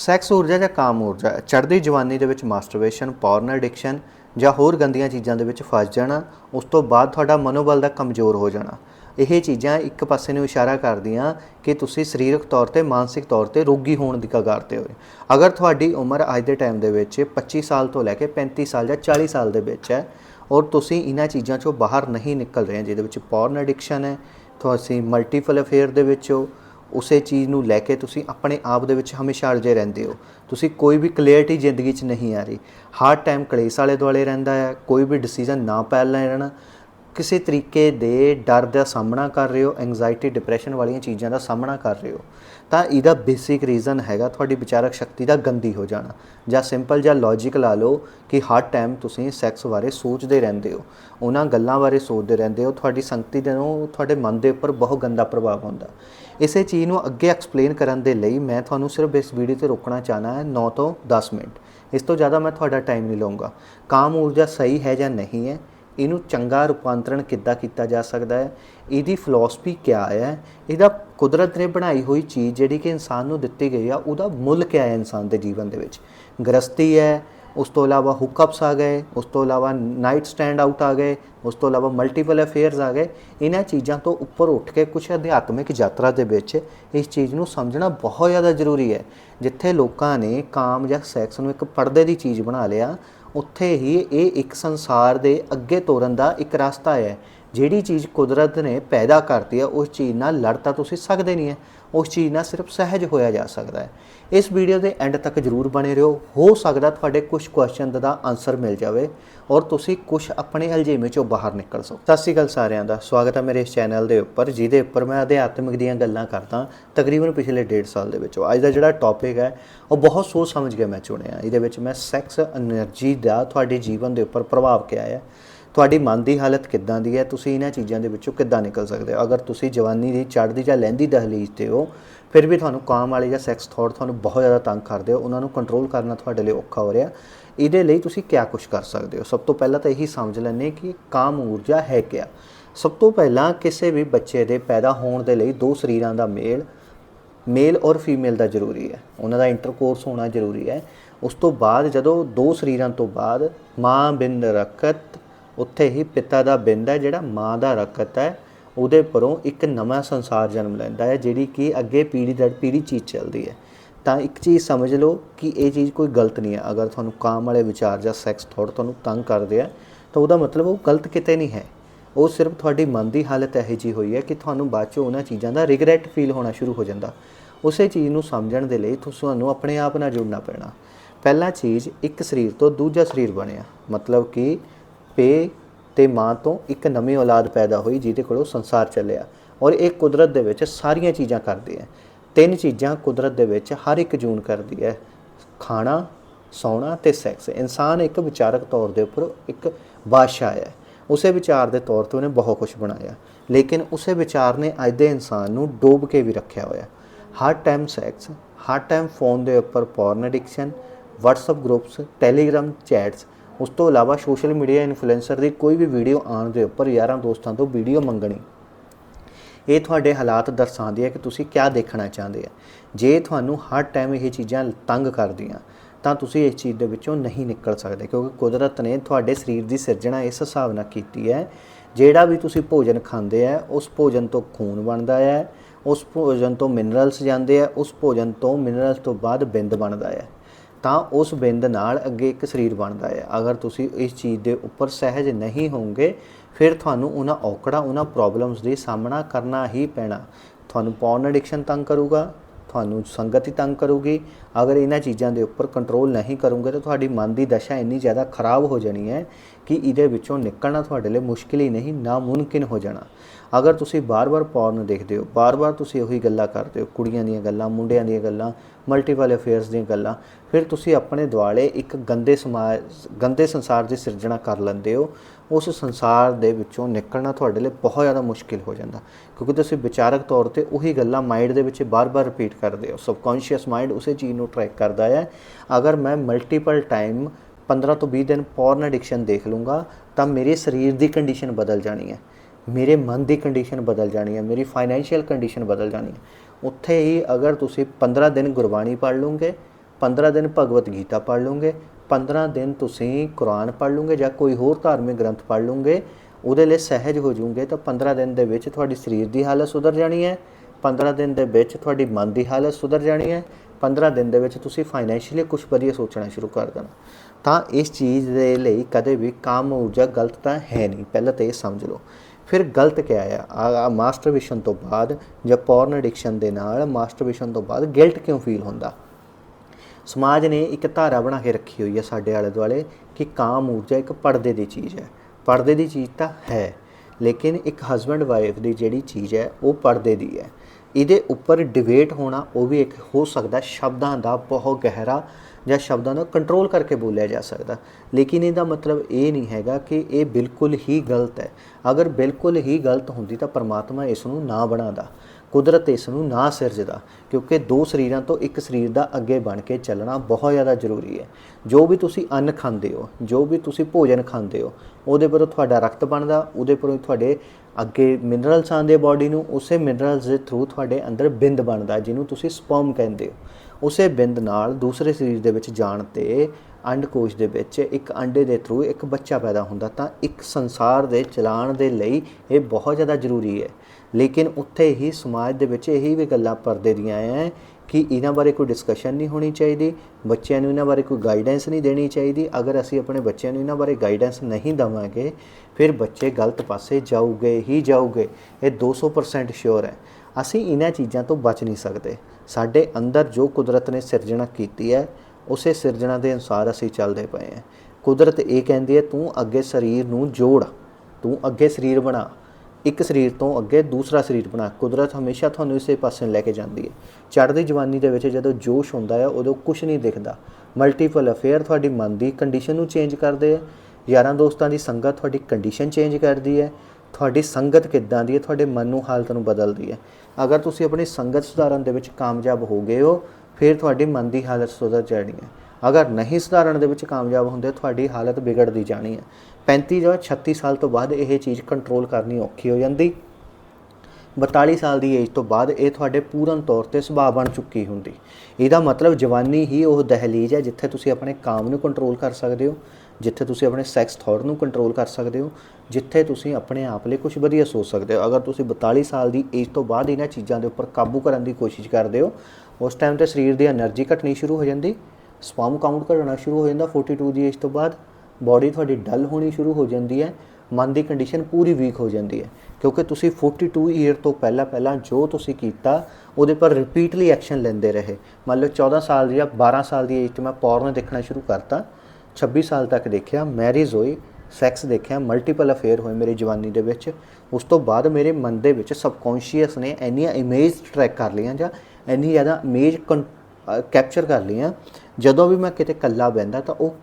Sex ਊਰਜਾ ਜਾਂ ਕਾਮ ਊਰਜਾ, ਚੜ੍ਹਦੀ ਜਵਾਨੀ ਦੇ ਵਿੱਚ ਮਾਸਟਰਬੇਸ਼ਨ ਪੋਰਨ ਐਡਿਕਸ਼ਨ ਜਾਂ ਹੋਰ ਗੰਦੀਆਂ ਚੀਜ਼ਾਂ ਦੇ ਵਿੱਚ ਫਸ ਜਾਣਾ, ਉਸ ਤੋਂ ਬਾਅਦ ਤੁਹਾਡਾ ਮਨੋਬਲ ਦਾ ਕਮਜ਼ੋਰ ਹੋ ਜਾਣਾ। ਇਹ ਚੀਜ਼ਾਂ ਇੱਕ ਪਾਸੇ ਨੂੰ ਇਸ਼ਾਰਾ ਕਰਦੀਆਂ ਕਿ ਤੁਸੀਂ ਸਰੀਰਕ ਤੌਰ ਤੇ, ਮਾਨਸਿਕ ਤੌਰ ਤੇ ਰੋਗੀ ਹੋਣ ਦੀ ਕਗਾਰ ਤੇ ਹੋਏ। ਅਗਰ ਤੁਹਾਡੀ ਉਮਰ ਅੱਜ ਦੇ ਟਾਈਮ ਦੇ ਵਿੱਚ 25 ਸਾਲ ਤੋਂ ਲੈ ਕੇ 35 ਸਾਲ ਜਾਂ 40 ਸਾਲ ਦੇ ਵਿੱਚ ਹੈ ਔਰ ਤੁਸੀਂ ਇਹਨਾਂ ਚੀਜ਼ਾਂ ਚੋਂ ਬਾਹਰ ਨਹੀਂ ਨਿਕਲ ਰਹੇ, ਜਿਹਦੇ ਵਿੱਚ ਪੋਰਨ ਐਡਿਕਸ਼ਨ ਹੈ, ਤੁਸੀਂ ਮਲਟੀਪਲ ਅਫੇਅਰ ਦੇ ਵਿੱਚ ਹੋ ਉਸੇ ਚੀਜ਼ ਨੂੰ ਲੈ ਕੇ ਤੁਸੀਂ ਆਪਣੇ ਆਪ ਦੇ ਵਿੱਚ ਹਮੇਸ਼ਾ ਅਲਝੇ ਰਹਿੰਦੇ ਹੋ। ਤੁਸੀਂ ਕੋਈ ਵੀ ਕਲੀਅਰਟੀ ਜ਼ਿੰਦਗੀ 'ਚ ਨਹੀਂ ਆ ਰਹੀ। ਹਰ ਟਾਈਮ ਕਲੇਸ਼ ਵਾਲੇ ਦੁਆਲੇ ਰਹਿੰਦਾ ਹੈ, ਕੋਈ ਵੀ ਡਿਸੀਜਨ ਨਾ ਪੈ ਲੈਣਾ ਕਿਸੇ ਤਰੀਕੇ ਦੇ ਡਰ ਦਾ ਸਾਹਮਣਾ ਕਰ ਰਹੇ ਹੋ ਐਂਗਜ਼ਾਇਟੀ ਡਿਪਰੈਸ਼ਨ ਵਾਲੀਆਂ ਚੀਜ਼ਾਂ ਦਾ ਸਾਹਮਣਾ ਕਰ ਰਹੇ ਹੋ। ਤਾਂ ਇਹਦਾ ਬੇਸਿਕ ਰੀਜ਼ਨ ਹੈਗਾ ਤੁਹਾਡੀ ਵਿਚਾਰਕ ਸ਼ਕਤੀ ਦਾ ਗੰਦੀ ਹੋ ਜਾਣਾ। ਜਾਂ ਸਿੰਪਲ ਜਾਂ ਲੌਜੀਕ ਲਾ ਲਓ ਕਿ ਹਰ ਟਾਈਮ ਤੁਸੀਂ ਸੈਕਸ ਬਾਰੇ ਸੋਚਦੇ ਰਹਿੰਦੇ ਹੋ। ਉਹਨਾਂ ਗੱਲਾਂ ਬਾਰੇ ਸੋਚਦੇ ਰਹਿੰਦੇ ਹੋ, ਤੁਹਾਡੀ ਸੰਗਤੀ ਦੇ ਨੂੰ ਤੁਹਾਡੇ ਮਨ ਦੇ ਉੱਪਰ ਬਹੁਤ ਗੰਦਾ ਪ੍ਰਭਾਵ ਹੁੰਦਾ। ਇਸੇ ਚੀਜ਼ ਨੂੰ ਅੱਗੇ ਐਕਸਪਲੇਨ ਕਰਨ ਦੇ ਲਈ ਮੈਂ ਤੁਹਾਨੂੰ ਸਿਰਫ ਇਸ ਵੀਡੀਓ ਤੇ ਰੋਕਣਾ ਚਾਹਨਾ ਹੈ 9 ਤੋਂ 10 ਮਿੰਟ। ਇਸ ਤੋਂ ਜ਼ਿਆਦਾ ਮੈਂ ਤੁਹਾਡਾ ਟਾਈਮ ਨਹੀਂ ਲਵਾਂਗਾ ਕਾਮ ਊਰਜਾ ਸਹੀ ਹੈ ਜਾਂ ਨਹੀਂ ਹੈ ਇਹਨੂੰ ਚੰਗਾ ਰੂਪਾਂਤਰਣ ਕਿੱਦਾਂ ਕੀਤਾ ਜਾ ਸਕਦਾ ਹੈ? ਇਹਦੀ ਫਿਲਾਸਫੀ ਕਿਆ ਹੈ? ਇਹਦਾ ਕੁਦਰਤ ਨੇ ਬਣਾਈ ਹੋਈ ਚੀਜ਼ ਜਿਹੜੀ ਕਿ ਇਨਸਾਨ ਨੂੰ ਦਿੱਤੀ ਗਈ ਆ, ਉਹਦਾ ਮੁੱਲ ਕਿਆ ਹੈ ਇਨਸਾਨ ਦੇ ਜੀਵਨ ਦੇ ਵਿੱਚ? ਗ੍ਰਸਤੀ ਹੈ, ਉਸ ਤੋਂ ਇਲਾਵਾ ਹੁੱਕਅਪਸ ਆ ਗਏ, ਉਸ ਤੋਂ ਇਲਾਵਾ ਨਾਈਟ ਸਟੈਂਡ ਆਊਟ ਆ ਗਏ, ਉਸ ਤੋਂ ਇਲਾਵਾ ਮਲਟੀਪਲ ਅਫੇਅਰਸ ਆ ਗਏ। ਇਹਨਾਂ ਚੀਜ਼ਾਂ ਤੋਂ ਉੱਪਰ ਉੱਠ ਕੇ ਕੁਝ ਅਧਿਆਤਮਿਕ ਯਾਤਰਾ ਦੇ ਵਿੱਚ ਇਸ ਚੀਜ਼ ਨੂੰ ਸਮਝਣਾ ਬਹੁਤ ਜ਼ਿਆਦਾ ਜ਼ਰੂਰੀ ਹੈ। ਜਿੱਥੇ ਲੋਕਾਂ ਨੇ ਕਾਮ ਜਾਂ ਸੈਕਸ ਨੂੰ ਇੱਕ ਪਰਦੇ ਦੀ ਚੀਜ਼ ਬਣਾ ਲਿਆ ਉੱਥੇ ਹੀ ਇਹ ਇੱਕ ਸੰਸਾਰ ਦੇ ਅੱਗੇ ਤੋਰਨ ਦਾ ਇੱਕ ਰਸਤਾ ਹੈ। ਜਿਹੜੀ ਚੀਜ਼ ਕੁਦਰਤ ਨੇ ਪੈਦਾ ਕਰਤੀ ਹੈ, ਉਸ ਚੀਜ਼ ਨਾਲ ਲੜ ਤਾਂ ਤੁਸੀਂ ਸਕਦੇ ਨਹੀਂ ਹੈ। ਉਸ ਚੀਜ਼ ਨਾਲ ਸਿਰਫ ਸਹਿਜ ਹੋਇਆ ਜਾ ਸਕਦਾ ਹੈ। ਇਸ ਵੀਡੀਓ ਦੇ ਐਂਡ ਤੱਕ ਜਰੂਰ ਬਣੇ ਰਹੋ। ਹੋ ਸਕਦਾ ਤੁਹਾਡੇ ਕੁਝ ਕੁਐਸਚਨ ਦਾ ਆਨਸਰ ਮਿਲ ਜਾਵੇ ਔਰ ਤੁਸੀਂ ਕੁਝ ਆਪਣੇ ਅਲਜੇਮੇ ਚੋਂ ਬਾਹਰ ਨਿਕਲ ਸਕੋ। ਸਤਿ ਸ੍ਰੀ ਅਕਾਲ ਸਾਰਿਆਂ ਦਾ। ਸਵਾਗਤ ਹੈ ਮੇਰੇ ਇਸ ਚੈਨਲ ਦੇ ਉੱਪਰ, ਜਿਹਦੇ ਉੱਪਰ ਮੈਂ ਅਧਿਆਤਮਿਕ ਦੀਆਂ ਗੱਲਾਂ ਕਰਦਾ ਤਕਰੀਬਨ ਪਿਛਲੇ ਡੇਢ ਸਾਲ ਦੇ ਵਿੱਚੋਂ। ਅੱਜ ਦਾ ਜਿਹੜਾ ਟੌਪਿਕ ਹੈ, ਉਹ ਬਹੁਤ ਸੋਚ ਸਮਝ ਕੇ ਮੈਂ ਚੁਣਿਆ। ਇਹਦੇ ਵਿੱਚ ਮੈਂ ਸੈਕਸ એનર્ਜੀ ਦਾ ਤੁਹਾਡੇ ਜੀਵਨ ਦੇ ਉੱਪਰ ਪ੍ਰਭਾਵ ਕਿਹਾ ਹੈ ਤੁਹਾਡੀ ਮਨ ਦੀ ਹਾਲਤ ਕਿੱਦਾਂ ਦੀ ਹੈ? ਤੁਸੀਂ ਇਹਨਾਂ ਚੀਜ਼ਾਂ ਦੇ ਵਿੱਚੋਂ ਕਿੱਦਾਂ ਨਿਕਲ ਸਕਦੇ ਹੋ? ਅਗਰ ਤੁਸੀਂ ਜਵਾਨੀ ਦੀ ਚੜ੍ਹਦੀ ਜਾਂ ਲਹਿੰਦੀ ਦਹਲੀਜ਼ ਤੇ ਹੋ, ਫਿਰ ਵੀ ਤੁਹਾਨੂੰ ਕਾਮ ਵਾਲੇ ਜਾਂ ਸੈਕਸ ਥੌਟ ਤੁਹਾਨੂੰ ਬਹੁਤ ਜ਼ਿਆਦਾ ਤੰਗ ਕਰਦੇ ਹੋ। ਉਹਨਾਂ ਨੂੰ ਕੰਟਰੋਲ ਕਰਨਾ ਤੁਹਾਡੇ ਲਈ ਔਖਾ ਹੋ ਰਿਹਾ। ਇਹਦੇ ਲਈ ਤੁਸੀਂ ਕਿਆ ਕੁਝ ਕਰ ਸਕਦੇ ਹੋ? ਸਭ ਤੋਂ ਪਹਿਲਾਂ ਤਾਂ ਇਹੀ ਸਮਝ ਲੈਣੇ ਕਿ ਕਾਮ ਊਰਜਾ ਹੈ ਕਿਆ? ਸਭ ਤੋਂ ਪਹਿਲਾਂ ਕਿਸੇ ਵੀ ਬੱਚੇ ਦੇ ਪੈਦਾ ਹੋਣ ਦੇ ਲਈ ਦੋ ਸਰੀਰਾਂ ਦਾ ਮੇਲ ਮੇਲ ਔਰ ਫੀਮੇਲ ਦਾ ਜ਼ਰੂਰੀ ਹੈ। ਉਹਨਾਂ ਦਾ ਇੰਟਰਕੋਰਸ ਹੋਣਾ ਜ਼ਰੂਰੀ ਹੈ। ਉਸ ਤੋਂ ਬਾਅਦ ਜਦੋਂ ਦੋ ਸਰੀਰਾਂ ਤੋਂ ਬਾਅਦ ਮਾਂ, ਬਿੰਦ, ਰਕਤ ਉੱਥੇ ਹੀ ਪਿਤਾ ਦਾ ਬਿੰਦ ਹੈ, ਜਿਹੜਾ ਮਾਂ ਦਾ ਰਕਤ ਹੈ, ਉਹਦੇ ਪਰੋਂ ਇੱਕ ਨਵਾਂ ਸੰਸਾਰ ਜਨਮ ਲੈਂਦਾ ਹੈ, ਜਿਹੜੀ ਕਿ ਅੱਗੇ ਪੀੜੀ ਦਰ ਪੀੜੀ ਚੀਜ਼ ਚੱਲਦੀ ਹੈ। ਤਾਂ ਇੱਕ ਚੀਜ਼ ਸਮਝ ਲਓ ਕਿ ਇਹ ਚੀਜ਼ ਕੋਈ ਗਲਤ ਨਹੀਂ ਹੈ। ਅਗਰ ਤੁਹਾਨੂੰ ਕਾਮ ਵਾਲੇ ਵਿਚਾਰ ਜਾਂ ਸੈਕਸ ਥੋੜ ਤੁਹਾਨੂੰ ਤੰਗ ਕਰਦੇ ਆ, ਤਾਂ ਉਹਦਾ ਮਤਲਬ ਉਹ ਗਲਤ ਕਿਤੇ ਨਹੀਂ ਹੈ। ਉਹ ਸਿਰਫ ਤੁਹਾਡੀ ਮਨ ਦੀ ਹਾਲਤ ਇਹੋ ਜੀ ਹੋਈ ਹੈ ਕਿ ਤੁਹਾਨੂੰ ਬਾਅਦ ਚੋਂ ਉਹਨਾਂ ਚੀਜ਼ਾਂ ਦਾ ਰਿਗਰੈਟ ਫੀਲ ਹੋਣਾ ਸ਼ੁਰੂ ਹੋ ਜਾਂਦਾ। ਉਸੇ ਚੀਜ਼ ਨੂੰ ਸਮਝਣ ਦੇ ਲਈ ਤੁਹਾਨੂੰ ਆਪਣੇ ਆਪ ਨਾਲ ਜੁੜਨਾ ਪੈਣਾ। ਪਹਿਲਾ ਚੀਜ਼ ਇੱਕ ਸਰੀਰ ਤੋਂ ਦੂਜਾ ਸਰੀਰ ਬਣਿਆ। ਮਤਲਬ ਕਿ ਪੇ ਤੇ ਮਾਂ ਤੋਂ ਇੱਕ ਨਵੀਂ ਔਲਾਦ ਪੈਦਾ ਹੋਈ, ਜਿਹਦੇ ਕੋਲੋਂ ਸੰਸਾਰ ਚੱਲਿਆ ਔਰ ਇਹ ਕੁਦਰਤ ਦੇ ਵਿੱਚ ਸਾਰੀਆਂ ਚੀਜ਼ਾਂ ਕਰਦੀ ਹੈ। ਤਿੰਨ ਚੀਜ਼ਾਂ ਕੁਦਰਤ ਦੇ ਵਿੱਚ ਹਰ ਇੱਕ ਜੂਨ ਕਰਦੀ ਹੈ, ਖਾਣਾ, ਸੌਣਾ ਤੇ ਸੈਕਸ। ਇਨਸਾਨ ਇੱਕ ਵਿਚਾਰਕ ਤੌਰ ਦੇ ਉੱਪਰ ਇੱਕ ਬਾਦਸ਼ਾਹ ਹੈ। ਉਸੇ ਵਿਚਾਰ ਦੇ ਤੌਰ ਤੇ ਉਹਨੇ ਬਹੁਤ ਕੁਝ ਬਣਾਇਆ। ਲੇਕਿਨ ਉਸੇ ਵਿਚਾਰ ਨੇ ਅੱਜ ਦੇ ਇਨਸਾਨ ਨੂੰ ਡੋਬ ਕੇ ਵੀ ਰੱਖਿਆ ਹੋਇਆ। ਹਰ ਟਾਈਮ ਸੈਕਸ, ਹਰ ਟਾਈਮ ਫੋਨ ਦੇ ਉੱਪਰ porn addiction, WhatsApp groups Telegram chats ਉਸ ਤੋਂ ਇਲਾਵਾ ਸੋਸ਼ਲ ਮੀਡੀਆ ਇਨਫਲੂਐਂਸਰ ਦੀ ਕੋਈ ਵੀ ਵੀਡੀਓ ਆਉਣ ਦੇ ਉੱਪਰ ਯਾਰਾਂ ਦੋਸਤਾਂ ਤੋਂ ਵੀਡੀਓ ਮੰਗਣੀ। ਇਹ ਤੁਹਾਡੇ ਹਾਲਾਤ ਦਰਸਾਉਂਦੀ ਹੈ ਕਿ ਤੁਸੀਂ ਕੀ ਦੇਖਣਾ ਚਾਹੁੰਦੇ ਆ। ਜੇ ਤੁਹਾਨੂੰ ਹਰ ਟਾਈਮ ਇਹ ਚੀਜ਼ਾਂ ਤੰਗ ਕਰਦੀਆਂ, ਤਾਂ ਤੁਸੀਂ ਇਸ ਚੀਜ਼ ਦੇ ਵਿੱਚੋਂ ਨਹੀਂ ਨਿਕਲ ਸਕਦੇ, ਕਿਉਂਕਿ ਕੁਦਰਤ ਨੇ ਤੁਹਾਡੇ ਸਰੀਰ ਦੀ ਸਿਰਜਣਾ ਇਸ ਹਿਸਾਬ ਨਾਲ ਕੀਤੀ ਹੈ, ਜਿਹੜਾ ਵੀ ਤੁਸੀਂ ਭੋਜਨ ਖਾਂਦੇ ਆ, ਉਸ ਭੋਜਨ ਤੋਂ ਖੂਨ ਬਣਦਾ ਹੈ, ਉਸ ਭੋਜਨ ਤੋਂ ਮਿਨਰਲਸ ਜਾਂਦੇ ਆ, ਉਸ ਭੋਜਨ ਤੋਂ ਮਿਨਰਲਸ ਤੋਂ ਬਾਅਦ ਬਿੰਦ ਬਣਦਾ ਹੈ। ਤਾਂ ਉਸ ਬਿੰਦ ਨਾਲ ਅੱਗੇ ਇੱਕ ਸਰੀਰ ਬਣਦਾ ਹੈ। ਅਗਰ ਤੁਸੀਂ ਇਸ ਚੀਜ਼ ਦੇ ਉੱਪਰ ਸਹਿਜ ਨਹੀਂ ਹੋਵੋਗੇ, ਫਿਰ ਤੁਹਾਨੂੰ ਉਹਨਾਂ ਔਕੜਾ, ਉਹਨਾਂ ਪ੍ਰੋਬਲਮਸ ਦੇ ਸਾਹਮਣਾ ਕਰਨਾ ਹੀ ਪੈਣਾ। ਤੁਹਾਨੂੰ ਪੌਰਨ ਐਡਿਕਸ਼ਨ ਤੰਗ ਕਰੂਗਾ, ਤੁਹਾਨੂੰ ਸੰਗਤ ਤੰਗ ਕਰੂਗੀ। ਅਗਰ ਇਹਨਾਂ ਚੀਜ਼ਾਂ ਦੇ ਉੱਪਰ ਕੰਟਰੋਲ ਨਹੀਂ ਕਰੋਗੇ, ਤਾਂ ਤੁਹਾਡੀ ਮਨ ਦੀ ਦਸ਼ਾ ਇੰਨੀ ਜ਼ਿਆਦਾ ਖਰਾਬ ਹੋ ਜਾਣੀ ਹੈ ਕਿ ਇਹਦੇ ਵਿੱਚੋਂ ਨਿਕਲਣਾ ਤੁਹਾਡੇ ਲਈ ਮੁਸ਼ਕਿਲ ਹੀ ਨਹੀਂ, ਨਾਮੁਮਕਿਨ ਹੋ ਜਾਣਾ। ਅਗਰ ਤੁਸੀਂ ਬਾਰ-ਬਾਰ ਪੌਰਨ ਦੇਖਦੇ ਹੋ, ਬਾਰ-ਬਾਰ ਤੁਸੀਂ ਉਹੀ ਗੱਲਾਂ ਕਰਦੇ ਹੋ, ਕੁੜੀਆਂ ਦੀਆਂ ਗੱਲਾਂ, ਮੁੰਡਿਆਂ ਦੀਆਂ ਗੱਲਾਂ ਮਲਟੀਪਲ ਅਫੇਅਰਸ ਦੀਆਂ ਗੱਲਾਂ, ਫਿਰ ਤੁਸੀਂ ਆਪਣੇ ਦੁਆਲੇ ਇੱਕ ਗੰਦੇ ਸਮਾਜ, ਗੰਦੇ ਸੰਸਾਰ ਦੀ ਸਿਰਜਣਾ ਕਰ ਲੈਂਦੇ ਹੋ। ਉਸ ਸੰਸਾਰ ਦੇ ਵਿੱਚੋਂ ਨਿਕਲਣਾ ਤੁਹਾਡੇ ਲਈ ਬਹੁਤ ਜ਼ਿਆਦਾ ਮੁਸ਼ਕਿਲ ਹੋ ਜਾਂਦਾ। ਕਿਉਂਕਿ ਤੁਸੀਂ ਵਿਚਾਰਕ ਤੌਰ ਤੇ ਉਹੀ ਗੱਲਾਂ ਮਾਈਂਡ ਦੇ ਵਿੱਚ ਬਾਰ-ਬਾਰ ਰਿਪੀਟ ਕਰਦੇ ਹੋ। ਸਬਕੌਂਸ਼ੀਅਸ ਮਾਈਂਡ ਉਸੇ ਚੀਜ਼ ਨੂੰ ਟਰੈਕ ਕਰਦਾ ਹੈ। ਅਗਰ ਮੈਂ ਮਲਟੀਪਲ ਟਾਈਮ 15 ਤੋਂ 20 ਦਿਨ ਪੌਰਨ ਐਡਿਕਸ਼ਨ ਦੇਖ ਲੂੰਗਾ, ਤਾਂ ਮੇਰੇ ਸਰੀਰ ਦੀ ਕੰਡੀਸ਼ਨ ਬਦਲ ਜਾਣੀ ਹੈ। ਮੇਰੇ ਮਨ ਦੀ ਕੰਡੀਸ਼ਨ ਬਦਲ ਜਾਣੀ ਹੈ, ਮੇਰੀ ਫਾਈਨੈਂਸ਼ੀਅਲ ਕੰਡੀਸ਼ਨ ਬਦਲ ਜਾਣੀ ਹੈ। ਉੱਥੇ ਹੀ ਅਗਰ ਤੁਸੀਂ 15 ਦਿਨ ਗੁਰਬਾਣੀ ਪੜ੍ਹ ਲਓਗੇ 15 ਦਿਨ ਭਗਵਤ ਗੀਤਾ ਪੜ੍ਹ ਲਓਗੇ 15 ਦਿਨ ਤੁਸੀਂ ਕੁਰਾਨ ਪੜ੍ਹ ਲਓਗੇ ਜਾਂ ਕੋਈ ਹੋਰ ਧਾਰਮਿਕ ਗ੍ਰੰਥ ਪੜ੍ਹ ਲਓਗੇ, ਉਹਦੇ ਲਈ ਸਹਿਜ ਹੋ ਜਾਓਗੇ ਤਾਂ 15 ਦਿਨ ਦੇ ਵਿੱਚ ਤੁਹਾਡੀ ਸਰੀਰ ਦੀ ਹਾਲਤ ਸੁਧਰ ਜਾਣੀ ਹੈ 15 ਦਿਨ ਦੇ ਵਿੱਚ ਤੁਹਾਡੀ ਮਨ ਦੀ ਹਾਲਤ ਸੁਧਰ ਜਾਣੀ ਹੈ 15 ਦਿਨ ਦੇ ਵਿੱਚ ਤੁਸੀਂ ਫਾਈਨੈਂਸ਼ੀਅਲੀ ਕੁਝ ਵਧੀਆ ਸੋਚਣਾ ਸ਼ੁਰੂ ਕਰ ਦੇਣਾ। ਤਾਂ ਇਸ ਚੀਜ਼ ਦੇ ਲਈ ਕਦੇ ਵੀ ਕਾਮ ਊਰਜਾ ਗਲਤ ਤਾਂ ਹੈ ਨਹੀਂ, ਪਹਿਲਾਂ ਤਾਂ ਇਹ ਸਮਝ ਲਓ। ਫਿਰ ਗਲਤ ਕਿਹਾ ਆ। ਆ ਮਾਸਟਰਬੇਸ਼ਨ ਤੋਂ ਬਾਅਦ ਜਾਂ ਪੋਰਨ ਐਡਿਕਸ਼ਨ ਦੇ ਨਾਲ ਮਾਸਟਰਬੇਸ਼ਨ ਤੋਂ ਬਾਅਦ ਗਿਲਟ ਕਿਉਂ ਫੀਲ ਹੁੰਦਾ? ਸਮਾਜ ਨੇ ਇੱਕ ਧਾਰਾ ਬਣਾ ਕੇ ਰੱਖੀ ਹੋਈ ਹੈ ਸਾਡੇ ਆਲੇ ਦੁਆਲੇ ਕਿ ਕਾਮ ਊਰਜਾ ਇੱਕ ਪਰਦੇ ਦੀ ਚੀਜ਼ ਹੈ। ਪਰਦੇ ਦੀ ਚੀਜ਼ ਤਾਂ ਹੈ, ਲੇਕਿਨ ਇੱਕ ਹਸਬੰਡ ਵਾਈਫ ਦੀ ਜਿਹੜੀ ਚੀਜ਼ ਹੈ ਉਹ ਪਰਦੇ ਦੀ ਹੈ। ਇਹਦੇ ਉੱਪਰ ਡਿਬੇਟ ਹੋਣਾ ਉਹ ਵੀ ਇੱਕ ਹੋ ਸਕਦਾ ਸ਼ਬਦਾਂ ਦਾ ਬਹੁਤ ਗਹਿਰਾ ਜਾਂ ਸ਼ਬਦਾਂ ਨੂੰ ਕੰਟਰੋਲ ਕਰਕੇ ਬੋਲਿਆ ਜਾ ਸਕਦਾ। ਲੇਕਿਨ ਇਹਦਾ ਮਤਲਬ ਇਹ ਨਹੀਂ ਹੈਗਾ ਕਿ ਇਹ ਬਿਲਕੁਲ ਹੀ ਗਲਤ ਹੈ। ਅਗਰ ਬਿਲਕੁਲ ਹੀ ਗਲਤ ਹੁੰਦੀ ਤਾਂ ਪਰਮਾਤਮਾ ਇਸ ਨੂੰ ਨਾ ਬਣਾਦਾ ਕੁਦਰਤ ਇਸ ਨੂੰ ਨਾ ਸਿਰਜਦਾ, ਕਿਉਂਕਿ ਦੋ ਸਰੀਰਾਂ ਤੋਂ ਇੱਕ ਸਰੀਰ ਦਾ ਅੱਗੇ ਬਣ ਕੇ ਚੱਲਣਾ ਬਹੁਤ ਜ਼ਿਆਦਾ ਜ਼ਰੂਰੀ ਹੈ। ਜੋ ਵੀ ਤੁਸੀਂ ਅੰਨ ਖਾਂਦੇ ਹੋ, ਜੋ ਵੀ ਤੁਸੀਂ ਭੋਜਨ ਖਾਂਦੇ ਹੋ, ਉਹਦੇ ਪਰ ਤੁਹਾਡਾ ਰਕਤ ਬਣਦਾ, ਉਹਦੇ ਪਰ ਤੁਹਾਡੇ ਅੱਗੇ ਮਿਨਰਲਸ ਆਉਂਦੇ ਬਾਡੀ ਨੂੰ, ਉਸੇ ਮਿਨਰਲਸ ਦੇ ਥਰੂ ਤੁਹਾਡੇ ਅੰਦਰ ਬਿੰਦ ਬਣਦਾ, ਜਿਹਨੂੰ ਤੁਸੀਂ ਸਪਰਮ ਕਹਿੰਦੇ ਹੋ। ਉਸੇ ਬਿੰਦ ਨਾਲ ਦੂਸਰੇ ਸਰੀਰ ਦੇ ਵਿੱਚ ਜਾਣ ਤੇ ਅੰਡਕੋਸ਼ ਦੇ ਵਿੱਚ ਇੱਕ ਅੰਡੇ ਦੇ ਥਰੂ ਇੱਕ ਬੱਚਾ ਪੈਦਾ ਹੁੰਦਾ ਤਾਂ ਇੱਕ ਸੰਸਾਰ ਦੇ ਚਲਾਣ ਦੇ ਲਈ ਇਹ ਬਹੁਤ ਜ਼ਿਆਦਾ ਜ਼ਰੂਰੀ ਹੈ। ਲੇਕਿਨ ਉੱਥੇ ਹੀ ਸਮਾਜ ਦੇ ਵਿੱਚ ਇਹੀ ਵੀ ਗੱਲਾਂ ਪਰਦੇ ਦੀਆਂ ਹੈ ਕਿ ਇਹਨਾਂ ਬਾਰੇ ਕੋਈ ਡਿਸਕਸ਼ਨ ਨਹੀਂ ਹੋਣੀ ਚਾਹੀਦੀ, ਬੱਚਿਆਂ ਨੂੰ ਇਹਨਾਂ ਬਾਰੇ ਕੋਈ ਗਾਈਡੈਂਸ ਨਹੀਂ ਦੇਣੀ ਚਾਹੀਦੀ। ਅਗਰ ਅਸੀਂ ਆਪਣੇ ਬੱਚਿਆਂ ਨੂੰ ਇਹਨਾਂ ਬਾਰੇ ਗਾਈਡੈਂਸ ਨਹੀਂ ਦਵਾਂਗੇ, ਫਿਰ ਬੱਚੇ ਗਲਤ ਪਾਸੇ ਜਾਊਗੇ ਹੀ ਜਾਊਗੇ। ਇਹ 200% ਸ਼ੋਰ ਹੈ। ਅਸੀਂ ਇਹਨਾਂ ਚੀਜ਼ਾਂ ਤੋਂ ਬਚ ਨਹੀਂ ਸਕਦੇ। ਸਾਡੇ ਅੰਦਰ ਜੋ ਕੁਦਰਤ ਨੇ ਸਿਰਜਣਾ ਕੀਤੀ ਹੈ, ਉਸੇ ਸਿਰਜਣਾ ਦੇ ਅਨੁਸਾਰ ਅਸੀਂ ਚੱਲਦੇ ਪਏ ਹਾਂ। ਕੁਦਰਤ ਇਹ ਕਹਿੰਦੀ ਹੈ, ਤੂੰ ਅੱਗੇ ਸਰੀਰ ਨੂੰ ਜੋੜ, ਤੂੰ ਅੱਗੇ ਸਰੀਰ ਬਣਾ। ਇੱਕ ਸਰੀਰ ਤੋਂ ਅੱਗੇ ਦੂਸਰਾ ਸਰੀਰ ਬਣਾ। ਕੁਦਰਤ ਹਮੇਸ਼ਾ ਤੁਹਾਨੂੰ ਇਸੇ ਪਾਸੇ ਲੈ ਕੇ ਜਾਂਦੀ ਹੈ। ਚੜ੍ਹਦੀ ਜਵਾਨੀ ਦੇ ਵਿੱਚ ਜਦੋਂ ਜੋਸ਼ ਹੁੰਦਾ ਹੈ, ਉਦੋਂ ਕੁਝ ਨਹੀਂ ਦਿਖਦਾ। ਮਲਟੀਪਲ ਅਫੇਅਰ ਤੁਹਾਡੀ ਮਨ ਦੀ ਕੰਡੀਸ਼ਨ ਨੂੰ ਚੇਂਜ ਕਰਦੇ ਹੈ। ਯਾਰਾਂ ਦੋਸਤਾਂ ਦੀ ਸੰਗਤ ਤੁਹਾਡੀ ਕੰਡੀਸ਼ਨ ਚੇਂਜ ਕਰਦੀ ਹੈ। ਤੁਹਾਡੀ ਸੰਗਤ ਕਿੱਦਾਂ ਦੀ ਹੈ, ਤੁਹਾਡੇ ਮਨ ਨੂੰ ਹਾਲਤ ਨੂੰ ਬਦਲਦੀ ਹੈ। ਅਗਰ ਤੁਸੀਂ ਆਪਣੀ ਸੰਗਤ ਸੁਧਾਰਨ ਦੇ ਵਿੱਚ ਕਾਮਯਾਬ ਹੋ ਗਏ ਹੋ, ਫਿਰ ਤੁਹਾਡੀ ਮਨ ਦੀ ਹਾਲਤ ਸੁਧਰ ਜਾਣੀ ਹੈ। ਅਗਰ ਨਹੀਂ ਸੁਧਾਰਨ ਦੇ ਵਿੱਚ ਕਾਮਯਾਬ ਹੁੰਦੇ, ਤੁਹਾਡੀ ਹਾਲਤ ਵਿਗੜਦੀ ਜਾਣੀ ਹੈ। 35 ਜਾਂ 36 ਸਾਲ ਤੋਂ ਬਾਅਦ ਇਹ ਚੀਜ਼ ਕੰਟਰੋਲ ਕਰਨੀ ਔਖੀ ਹੋ ਜਾਂਦੀ। 42 ਸਾਲ ਦੀ ਏਜ ਤੋਂ ਬਾਅਦ ਇਹ ਤੁਹਾਡੇ ਪੂਰਨ ਤੌਰ ਤੇ ਸੁਭਾਅ ਬਣ ਚੁੱਕੀ ਹੁੰਦੀ। ਇਹਦਾ ਮਤਲਬ ਜਵਾਨੀ ਹੀ ਉਹ ਦਹਲੀਜ਼ ਹੈ ਜਿੱਥੇ ਤੁਸੀਂ ਆਪਣੇ ਕਾਮ ਨੂੰ ਕੰਟਰੋਲ ਕਰ ਸਕਦੇ ਹੋ। ਜਿੱਥੇ ਤੁਸੀਂ ਆਪਣੇ ਸੈਕਸ ਥੌਟ ਨੂੰ ਕੰਟਰੋਲ ਕਰ ਸਕਦੇ ਹੋ, ਜਿੱਥੇ ਤੁਸੀਂ ਆਪਣੇ ਆਪ ਲਈ ਕੁਝ ਵਧੀਆ ਸੋਚ ਸਕਦੇ ਹੋ। ਅਗਰ ਤੁਸੀਂ 42 ਸਾਲ ਦੀ ਏਜ ਤੋਂ ਬਾਅਦ ਇਹਨਾਂ ਚੀਜ਼ਾਂ ਦੇ ਉੱਪਰ ਕਾਬੂ ਕਰਨ ਦੀ ਕੋਸ਼ਿਸ਼ ਕਰਦੇ ਹੋ, ਉਸ ਟਾਈਮ ਤੇ ਸਰੀਰ ਦੀ એનર્ਜੀ ਘਟਣੀ ਸ਼ੁਰੂ ਹੋ ਜਾਂਦੀ ਸਪਾਮ ਕਾਊਂਟ ਘਟਣਾ ਸ਼ੁਰੂ ਹੋ ਜਾਂਦਾ 42 ਦੀ ਏਜ ਤੋਂ ਬਾਅਦ ਬਾਡੀ ਤੁਹਾਡੀ ਡਲ ਹੋਣੀ ਸ਼ੁਰੂ ਹੋ ਜਾਂਦੀ ਹੈ, ਮਨ ਦੀ ਕੰਡੀਸ਼ਨ ਪੂਰੀ ਵੀਕ ਹੋ ਜਾਂਦੀ ਹੈ। ਕਿਉਂਕਿ ਤੁਸੀਂ 42 ਈਅਰ ਤੋਂ ਪਹਿਲਾਂ ਪਹਿਲਾਂ ਜੋ ਤੁਸੀਂ ਕੀਤਾ, ਉਹਦੇ ਪਰ ਰਿਪੀਟਲੀ ਐਕਸ਼ਨ ਲੈਂਦੇ ਰਹੇ। ਮੰਨ ਲਓ 14 ਸਾਲ ਦੀ ਜਾਂ 12 ਸਾਲ ਦੀ ਏਜ 'ਚ ਮੈਂ ਪੋਰਨ ਦੇਖਣਾ ਸ਼ੁਰੂ ਕਰਤਾ 26 ਸਾਲ ਤੱਕ ਦੇਖਿਆ ਮੈਰਿਜ ਹੋਈ ਸੈਕਸ ਦੇਖਿਆ ਮਲਟੀਪਲ ਅਫੇਅਰ ਹੋਏ ਮੇਰੀ ਜਵਾਨੀ ਦੇ ਵਿੱਚ। ਉਸ ਤੋਂ ਬਾਅਦ ਮੇਰੇ ਮਨ ਦੇ ਵਿੱਚ ਸਬਕੌਂਸ਼ੀਅਸ ਨੇ ਇੰਨੀਆਂ ਇਮੇਜ ਟਰੈਕ ਕਰ ਲਈਆਂ ਜਾਂ ਇੰਨੀ ਜ਼ਿਆਦਾ ਇਮੇਜ ਕੈਪਚਰ ਕਰ ਲਈਆਂ, ਜਦੋਂ ਵੀ ਮੈਂ ਕਿਤੇ ਕੱਲਾ ਬੈੰਦਾ ਤਾਂ ਉਹ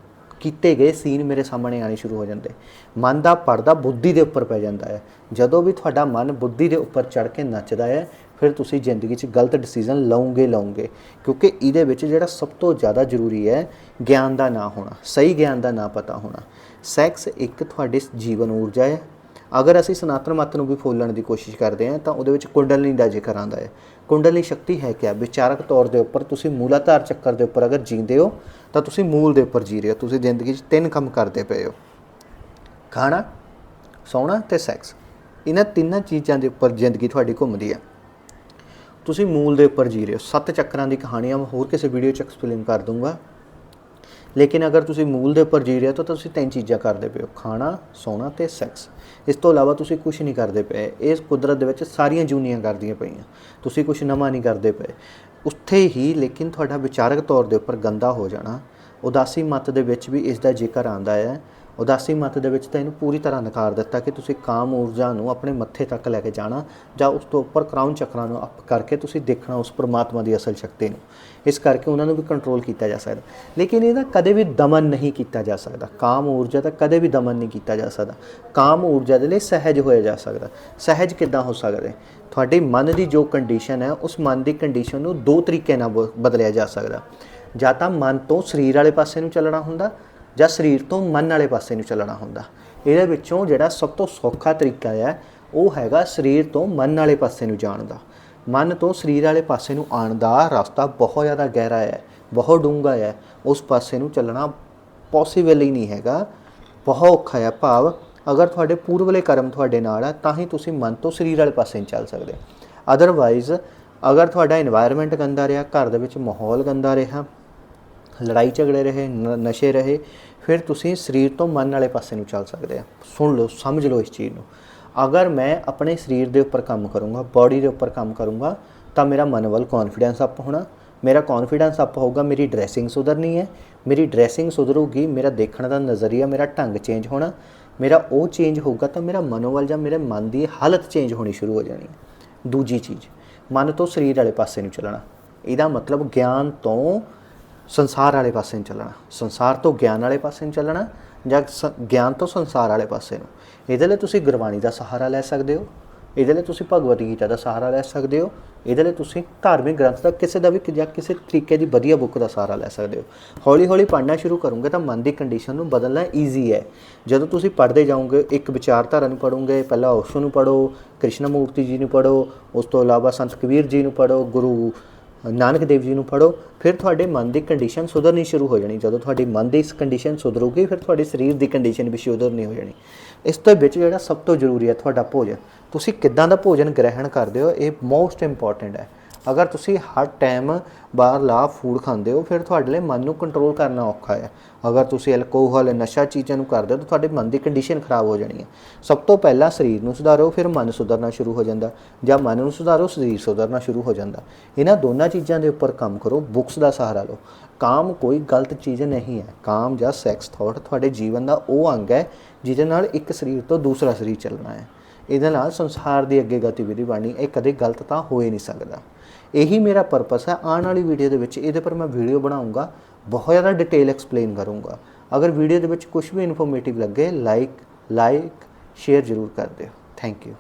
ਕੀਤੇ ਗਏ ਸੀਨ ਮੇਰੇ ਸਾਹਮਣੇ ਆਣੇ ਸ਼ੁਰੂ ਹੋ ਜਾਂਦੇ। ਮਨ ਦਾ ਪਰਦਾ ਬੁੱਧੀ ਦੇ ਉੱਪਰ ਪੈ ਜਾਂਦਾ ਹੈ। ਜਦੋਂ ਵੀ ਤੁਹਾਡਾ ਮਨ ਬੁੱਧੀ ਦੇ ਉੱਪਰ ਚੜ ਕੇ ਨੱਚਦਾ ਹੈ ਫਿਰ ਤੁਸੀਂ ਜ਼ਿੰਦਗੀ 'ਚ ਗਲਤ ਡਿਸੀਜਨ ਲਓਗੇ ਲਓਗੇ। ਕਿਉਂਕਿ ਇਹਦੇ ਵਿੱਚ ਜਿਹੜਾ ਸਭ ਤੋਂ ਜ਼ਿਆਦਾ ਜ਼ਰੂਰੀ ਹੈ, ਗਿਆਨ ਦਾ ਨਾ ਹੋਣਾ, ਸਹੀ ਗਿਆਨ ਦਾ ਨਾ ਪਤਾ ਹੋਣਾ। ਸੈਕਸ ਇੱਕ ਤੁਹਾਡੇ ਜੀਵਨ ਊਰਜਾ ਹੈ। ਅਗਰ ਅਸੀਂ ਸਨਾਤਨ ਮਤ ਨੂੰ ਵੀ ਫੋਲਣ ਦੀ ਕੋਸ਼ਿਸ਼ ਕਰਦੇ ਹਾਂ, ਤਾਂ ਉਹਦੇ ਵਿੱਚ ਕੁੰਡਲਨੀ ਦਾ ਜ਼ਿਕਰ ਆਉਂਦਾ ਹੈ। ਕੁੰਡਲਨੀ ਸ਼ਕਤੀ ਹੈ ਕਿ ਵਿਚਾਰਕ ਤੌਰ ਦੇ ਉੱਪਰ ਤੁਸੀਂ ਮੂਲਾਧਾਰ ਚੱਕਰ ਦੇ ਉੱਪਰ ਅਗਰ ਜੀਂਦੇ ਹੋ, ਤਾਂ ਤੁਸੀਂ ਮੂਲ ਦੇ ਉੱਪਰ ਜੀ ਰਹੇ ਹੋ। ਤੁਸੀਂ ਜ਼ਿੰਦਗੀ 'ਚ ਤਿੰਨ ਕੰਮ ਕਰਦੇ ਪਏ ਹੋ। ਖਾਣਾ, ਸੌਣਾ ਤੇ ਸੈਕਸ ਇਹਨਾਂ ਤਿੰਨਾਂ ਚੀਜ਼ਾਂ ਦੇ ਉੱਪਰ ਜ਼ਿੰਦਗੀ ਤੁਹਾਡੀ ਘੁੰਮਦੀ ਹੈ। ਤੁਸੀਂ ਮੂਲ ਦੇ ਉੱਪਰ ਜੀ ਰਹੇ ਹੋ। ਸੱਤ ਚੱਕਰਾਂ ਦੀ ਕਹਾਣੀਆਂ ਮੈਂ ਹੋਰ ਕਿਸੇ ਵੀਡੀਓ 'ਚ ਐਕਸਪਲੇਨ ਕਰ ਦੂੰਗਾ। ਲੇਕਿਨ ਅਗਰ ਤੁਸੀਂ ਮੂਲ ਦੇ ਉੱਪਰ ਜੀ ਰਹੇ ਹੋ, ਤਾਂ ਤੁਸੀਂ ਤਿੰਨ ਚੀਜ਼ਾਂ ਕਰਦੇ ਪਏ ਹੋ। ਖਾਣਾ, ਸੌਣਾ ਤੇ ਸੈਕਸ ਇਸ ਤੋਂ ਇਲਾਵਾ ਤੁਸੀਂ ਕੁਝ ਨਹੀਂ ਕਰਦੇ ਪਏ। ਇਸ ਕੁਦਰਤ ਦੇ ਵਿੱਚ ਸਾਰੀਆਂ ਜੂਨੀਆਂ ਕਰਦੀਆਂ ਪਈਆਂ। ਤੁਸੀਂ ਕੁਝ ਨਵਾਂ ਨਹੀਂ ਕਰਦੇ ਪਏ। ਉੱਥੇ ਹੀ, ਲੇਕਿਨ ਤੁਹਾਡਾ ਵਿਚਾਰਕ ਤੌਰ ਦੇ ਉੱਪਰ ਗੰਦਾ ਹੋ ਜਾਣਾ। ਉਦਾਸੀ ਮਤ ਦੇ ਵਿੱਚ ਵੀ ਇਸ ਦਾ ਜ਼ਿਕਰ ਆਂਦਾ ਹੈ। ਉਦਾਸੀ ਮਤ ਦੇ ਵਿੱਚ ਤਾਂ ਇਹਨੂੰ ਪੂਰੀ ਤਰ੍ਹਾਂ ਨਕਾਰ ਦਿੱਤਾ ਕਿ ਤੁਸੀਂ ਕਾਮ ਊਰਜਾ ਨੂੰ ਆਪਣੇ ਮੱਥੇ ਤੱਕ ਲੈ ਕੇ ਜਾਣਾ ਜਾਂ ਉਸ ਤੋਂ ਉੱਪਰ ਕਰਾਊਨ ਚੱਕਰਾਂ ਨੂੰ ਅਪ ਕਰਕੇ ਤੁਸੀਂ ਦੇਖਣਾ ਉਸ ਪਰਮਾਤਮਾ ਦੀ ਅਸਲ ਸ਼ਕਤੀ ਨੂੰ। ਇਸ ਕਰਕੇ ਉਹਨਾਂ ਨੂੰ ਵੀ ਕੰਟਰੋਲ ਕੀਤਾ ਜਾ ਸਕਦਾ। ਲੇਕਿਨ ਇਹਦਾ ਕਦੇ ਵੀ ਦਮਨ ਨਹੀਂ ਕੀਤਾ ਜਾ ਸਕਦਾ। ਕਾਮ ਊਰਜਾ ਦਾ ਕਦੇ ਵੀ ਦਮਨ ਨਹੀਂ ਕੀਤਾ ਜਾ ਸਕਦਾ। ਕਾਮ ਊਰਜਾ ਦੇ ਲਈ ਸਹਿਜ ਹੋਇਆ ਜਾ ਸਕਦਾ। ਸਹਿਜ ਕਿੱਦਾਂ ਹੋ ਸਕਦਾ? ਤੁਹਾਡੇ ਮਨ ਦੀ ਜੋ ਕੰਡੀਸ਼ਨ ਹੈ, ਉਸ ਮਨ ਦੀ ਕੰਡੀਸ਼ਨ ਨੂੰ ਦੋ ਤਰੀਕੇ ਨਾਲ ਬ- ਬਦਲਿਆ ਜਾ ਸਕਦਾ। ਜਾਂ ਤਾਂ ਮਨ ਤੋਂ ਸਰੀਰ ਵਾਲੇ ਪਾਸੇ ਨੂੰ ਚੱਲਣਾ ਹੁੰਦਾ ਜਾਂ ਸਰੀਰ ਤੋਂ ਮਨ ਵਾਲੇ ਪਾਸੇ ਨੂੰ ਚੱਲਣਾ ਹੁੰਦਾ। ਇਹਦੇ ਵਿੱਚੋਂ ਜਿਹੜਾ ਸਭ ਤੋਂ ਸੌਖਾ ਤਰੀਕਾ ਹੈ, ਉਹ ਹੈਗਾ ਸਰੀਰ ਤੋਂ ਮਨ ਵਾਲੇ ਪਾਸੇ ਨੂੰ ਜਾਣ ਦਾ। ਮਨ ਤੋਂ ਸਰੀਰ ਵਾਲੇ ਪਾਸੇ ਨੂੰ ਆਉਣ ਦਾ ਰਸਤਾ ਬਹੁਤ ਜ਼ਿਆਦਾ ਗਹਿਰਾ ਹੈ, ਬਹੁਤ ਡੂੰਘਾ ਹੈ। ਉਸ ਪਾਸੇ ਨੂੰ ਚੱਲਣਾ ਪੋਸੀਬਲ ਹੀ ਨਹੀਂ ਹੈਗਾ। ਬਹੁਤ ਔਖਾ ਹੈ। ਭਾਵ ਅਗਰ ਤੁਹਾਡੇ ਪੂਰਵਲੇ ਕਰਮ ਤੁਹਾਡੇ ਨਾਲ ਹੈ ਤਾਂ ਹੀ ਤੁਸੀਂ ਮਨ ਤੋਂ ਸਰੀਰ ਵਾਲੇ ਪਾਸੇ ਨੂੰ ਚੱਲ ਸਕਦੇ। ਅਦਰਵਾਈਜ਼ ਅਗਰ ਤੁਹਾਡਾ এনवायरमेंट ਗੰਦਾ ਰਿਹਾ, ਘਰ ਦੇ ਵਿੱਚ ਮਾਹੌਲ ਗੰਦਾ ਰਿਹਾ ਲੜਾਈ ਝਗੜੇ ਰਹੇ, ਨ- ਨਸ਼ੇ ਰਹੇ, ਫਿਰ ਤੁਸੀਂ ਸਰੀਰ ਤੋਂ ਮਨ ਵਾਲੇ ਪਾਸੇ ਨੂੰ ਚੱਲ ਸਕਦੇ ਆ। ਸੁਣ ਲਓ, ਸਮਝ ਲਓ ਇਸ ਚੀਜ਼ ਨੂੰ। ਅਗਰ ਮੈਂ ਆਪਣੇ ਸਰੀਰ ਦੇ ਉੱਪਰ ਕੰਮ ਕਰੂੰਗਾ ਬਾਡੀ ਦੇ ਉੱਪਰ ਕੰਮ ਕਰੂੰਗਾ, ਤਾਂ ਮੇਰਾ ਮਨ ਵੱਲ ਕੌਨਫੀਡੈਂਸ ਅਪ ਹੋਣਾ। ਮੇਰਾ ਕੌਨਫੀਡੈਂਸ ਅਪ ਹੋਊਗਾ, ਮੇਰੀ ਡਰੈਸਿੰਗ ਸੁਧਰਨੀ ਹੈ। ਮੇਰੀ ਡਰੈਸਿੰਗ ਸੁਧਰੂਗੀ, ਮੇਰਾ ਦੇਖਣ ਦਾ ਨਜ਼ਰੀਆ, ਮੇਰਾ ਢੰਗ ਚੇਂਜ ਹੋਣਾ। ਮੇਰਾ ਉਹ ਚੇਂਜ ਹੋਊਗਾ ਤਾਂ ਮੇਰਾ ਮਨੋਬਲ ਜਾਂ ਮੇਰੇ ਮਨ ਦੀ ਹਾਲਤ ਚੇਂਜ ਹੋਣੀ ਸ਼ੁਰੂ ਹੋ ਜਾਣੀ ਹੈ। ਦੂਜੀ ਚੀਜ਼, ਮਨ ਤੋਂ ਸਰੀਰ ਵਾਲੇ ਪਾਸੇ ਨੂੰ ਚੱਲਣਾ। ਇਹਦਾ ਮਤਲਬ ਗਿਆਨ ਤੋਂ ਸੰਸਾਰ ਵਾਲੇ ਪਾਸੇ ਨੂੰ ਚੱਲਣਾ। ਸੰਸਾਰ ਤੋਂ ਗਿਆਨ ਵਾਲੇ ਪਾਸੇ ਨੂੰ ਚੱਲਣਾ ਜਾਂ ਸ- ਗਿਆਨ ਤੋਂ ਸੰਸਾਰ ਵਾਲੇ ਪਾਸੇ ਨੂੰ। ਇਹਦੇ ਲਈ ਤੁਸੀਂ ਗੁਰਬਾਣੀ ਦਾ ਸਹਾਰਾ ਲੈ ਸਕਦੇ ਹੋ। ਇਹਦੇ ਲਈ ਤੁਸੀਂ ਭਗਵਤ ਗੀਤਾ ਦਾ ਸਹਾਰਾ ਲੈ ਸਕਦੇ ਹੋ। ਇਹਦੇ ਲਈ ਤੁਸੀਂ ਧਾਰਮਿਕ ਗ੍ਰੰਥ ਦਾ ਕਿਸੇ ਦਾ ਵੀ ਜਾਂ ਕਿਸੇ ਤਰੀਕੇ ਦੀ ਵਧੀਆ ਬੁੱਕ ਦਾ ਸਹਾਰਾ ਲੈ ਸਕਦੇ ਹੋ। ਹੌਲੀ ਹੌਲੀ ਪੜ੍ਹਨਾ ਸ਼ੁਰੂ ਕਰੋਗੇ ਤਾਂ ਮਨ ਦੀ ਕੰਡੀਸ਼ਨ ਨੂੰ ਬਦਲਣਾ ਈਜ਼ੀ ਹੈ। ਜਦੋਂ ਤੁਸੀਂ ਪੜ੍ਹਦੇ ਜਾਓਗੇ, ਇੱਕ ਵਿਚਾਰਧਾਰਾ ਨੂੰ ਪੜੋਗੇ ਪਹਿਲਾਂ ਓਸ਼ੋ ਨੂੰ ਪੜੋ ਕ੍ਰਿਸ਼ਨ ਮੂਰਤੀ ਜੀ ਨੂੰ ਪੜੋ ਉਸ ਤੋਂ ਇਲਾਵਾ ਸੰਤ ਕਬੀਰ ਜੀ ਨੂੰ ਪੜੋ ਗੁਰੂ ਨਾਨਕ ਦੇਵ ਜੀ ਨੂੰ ਪੜੋ ਫਿਰ ਤੁਹਾਡੇ ਮਨ ਦੀ ਕੰਡੀਸ਼ਨ ਸੁਧਰਨੀ ਸ਼ੁਰੂ ਹੋ ਜਾਣੀ। ਜਦੋਂ ਤੁਹਾਡੀ ਮਨ ਦੀ ਇਸ ਕੰਡੀਸ਼ਨ ਸੁਧਰੂਗੀ, ਫਿਰ ਤੁਹਾਡੇ ਸਰੀਰ ਦੀ ਕੰਡੀਸ਼ਨ ਵੀ ਸੁਧਰਨੀ ਹੋ ਜਾਣੀ। ਇਸ ਤੋਂ ਵਿੱਚ ਜਿਹੜਾ ਸਭ ਤੋਂ ਜ਼ਰੂਰੀ ਹੈ ਤੁਹਾਡਾ ਭੋਜਨ। ਤੁਸੀਂ ਕਿੱਦਾਂ ਦਾ ਭੋਜਨ ਗ੍ਰਹਿਣ ਕਰਦੇ ਹੋ, ਇਹ ਮੋਸਟ ਇੰਪੋਰਟੈਂਟ ਹੈ। ਅਗਰ ਤੁਸੀਂ ਹਰ ਟਾਈਮ ਬਾਹਰ ਬਾਹਰਲਾ ਫੂਡ ਖਾਂਦੇ ਹੋ, ਫਿਰ ਤੁਹਾਡੇ ਲਈ ਮਨ ਨੂੰ ਕੰਟਰੋਲ ਕਰਨਾ ਔਖਾ ਹੈ। ਅਗਰ ਤੁਸੀਂ ਅਲਕੋਹਲ ਨਸ਼ਾ ਚੀਜ਼ਾਂ ਨੂੰ ਕਰਦੇ ਹੋ, ਤਾਂ ਤੁਹਾਡੇ ਮਨ ਦੀ ਕੰਡੀਸ਼ਨ ਖਰਾਬ ਹੋ ਜਾਣੀ ਹੈ। ਸਭ ਤੋਂ ਪਹਿਲਾਂ ਸਰੀਰ ਨੂੰ ਸੁਧਾਰੋ, ਫਿਰ ਮਨ ਸੁਧਰਨਾ ਸ਼ੁਰੂ ਹੋ ਜਾਂਦਾ। ਜਾਂ ਮਨ ਨੂੰ ਸੁਧਾਰੋ, ਸਰੀਰ ਸੁਧਰਨਾ ਸ਼ੁਰੂ ਹੋ ਜਾਂਦਾ। ਇਹਨਾਂ ਦੋਨਾਂ ਚੀਜ਼ਾਂ ਦੇ ਉੱਪਰ ਕੰਮ ਕਰੋ ਬੁੱਕਸ ਦਾ ਸਹਾਰਾ ਲਓ। ਕਾਮ ਕੋਈ ਗਲਤ ਚੀਜ਼ ਨਹੀਂ ਹੈ। ਕਾਮ ਜਾਂ ਸੈਕਸ ਥਾਟ ਤੁਹਾਡੇ ਜੀਵਨ ਦਾ ਉਹ ਅੰਗ ਹੈ, ਜਿਹਦੇ ਨਾਲ ਇੱਕ ਸਰੀਰ ਤੋਂ ਦੂਸਰਾ ਸਰੀਰ ਚੱਲਣਾ ਹੈ। ਇਹਦੇ ਨਾਲ ਸੰਸਾਰ ਦੀ ਅੱਗੇ ਗਤੀਵਿਧੀ ਬਣਨੀ, ਇਹ ਕਦੇ ਗਲਤ ਤਾਂ ਹੋ ਹੀ ਨਹੀਂ ਸਕਦਾ। ਇਹੀ ਮੇਰਾ ਪਰਪਸ ਹੈ। ਆਉਣ ਵਾਲੀ ਵੀਡੀਓ ਦੇ ਵਿੱਚ ਇਹਦੇ ਪਰ ਮੈਂ ਵੀਡੀਓ ਬਣਾਉਂਗਾ। ਬਹੁਤ ਜ਼ਿਆਦਾ ਡਿਟੇਲ ਐਕਸਪਲੇਨ ਕਰੂੰਗਾ। ਅਗਰ ਵੀਡੀਓ ਦੇ ਵਿੱਚ ਕੁਝ ਵੀ ਇਨਫੋਰਮੇਟਿਵ ਲੱਗੇ ਲਾਈਕ ਲਾਈਕ ਸ਼ੇਅਰ ਜ਼ਰੂਰ ਕਰ ਦਿਓ। Thank you